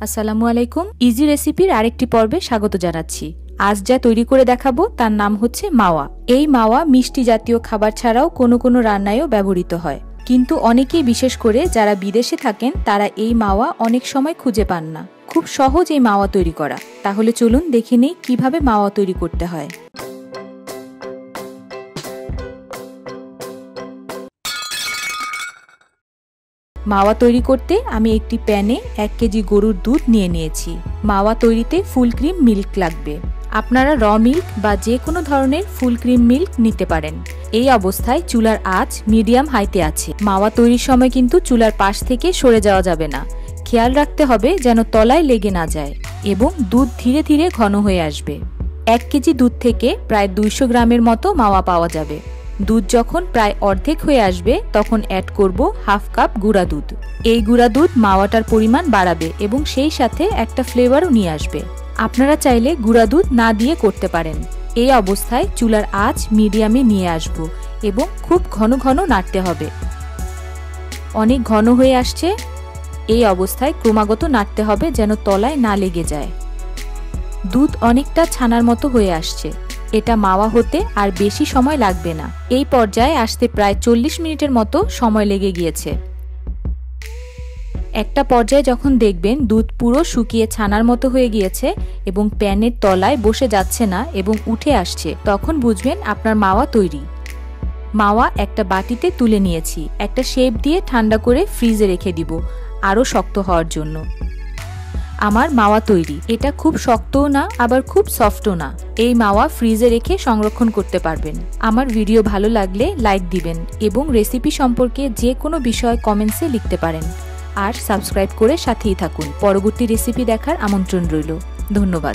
আসসালামু আলাইকুম। ইজি রেসিপির আরেকটি পর্বে স্বাগত জানাচ্ছি। আজ যা তৈরি করে দেখাবো, তার নাম হচ্ছে মাওয়া। এই মাওয়া মিষ্টি জাতীয় খাবার ছাড়াও কোনো কোনো রান্নায়ও ব্যবহৃত হয়। কিন্তু অনেকেই, বিশেষ করে যারা বিদেশে থাকেন, তারা এই মাওয়া অনেক সময় খুঁজে পান না। খুব সহজ এই মাওয়া তৈরি করা। তাহলে চলুন দেখে নেই কীভাবে মাওয়া তৈরি করতে হয়। মাওয়া তৈরি করতে আমি একটি প্যানে এক কেজি গরুর দুধ নিয়ে নিয়েছি। মাওয়া তৈরিতে ফুল ক্রিম মিল্ক লাগবে। আপনারা র মিল্ক বা যে কোনো ধরনের ফুল ক্রিম মিল্ক নিতে পারেন। এই অবস্থায় চুলার আঁচ মিডিয়াম হাইতে আছে। মাওয়া তৈরির সময় কিন্তু চুলার পাশ থেকে সরে যাওয়া যাবে না। খেয়াল রাখতে হবে যেন তলায় লেগে না যায় এবং দুধ ধীরে ধীরে ঘন হয়ে আসবে। এক কেজি দুধ থেকে প্রায় দুইশো গ্রামের মতো মাওয়া পাওয়া যাবে। দুধ যখন প্রায় অর্ধেক হয়ে আসবে, তখন অ্যাড করব হাফ কাপ গুঁড়া দুধ। এই গুঁড়া দুধ মাওয়াটার পরিমাণ বাড়াবে এবং সেই সাথে একটা ফ্লেভারও নিয়ে আসবে। আপনারা চাইলে গুঁড়া দুধ না দিয়ে করতে পারেন। এই অবস্থায় চুলার আঁচ মিডিয়ামে নিয়ে আসব এবং খুব ঘন ঘন নাড়তে হবে। অনেক ঘন হয়ে আসছে। এই অবস্থায় ক্রমাগত নাড়তে হবে যেন তলায় না লেগে যায়। দুধ অনেকটা ছানার মতো হয়ে আসছে। এটা মাওয়া হতে আর বেশি সময় লাগবে না। এই পর্যায়ে আসতে প্রায় চল্লিশ মিনিটের মতো সময় লেগে গিয়েছে। একটা পর্যায়ে যখন দেখবেন দুধ পুরো শুকিয়ে ছানার মতো হয়ে গিয়েছে এবং প্যানের তলায় বসে যাচ্ছে না এবং উঠে আসছে, তখন বুঝবেন আপনার মাওয়া তৈরি। মাওয়া একটা বাটিতে তুলে নিয়েছি, একটা শেপ দিয়ে ঠান্ডা করে ফ্রিজে রেখে দিব, আরও শক্ত হওয়ার জন্য। আমার মাওয়া তৈরি। এটা খুব শক্তও না, আবার খুব সফটও না। এই মাওয়া ফ্রিজে রেখে সংরক্ষণ করতে পারবেন। আমার ভিডিও ভালো লাগলে লাইক দিবেন এবং রেসিপি সম্পর্কে যে কোনো বিষয় কমেন্টসে লিখতে পারেন। আর সাবস্ক্রাইব করে সাথেই থাকুন। পরবর্তী রেসিপি দেখার আমন্ত্রণ রইল। ধন্যবাদ।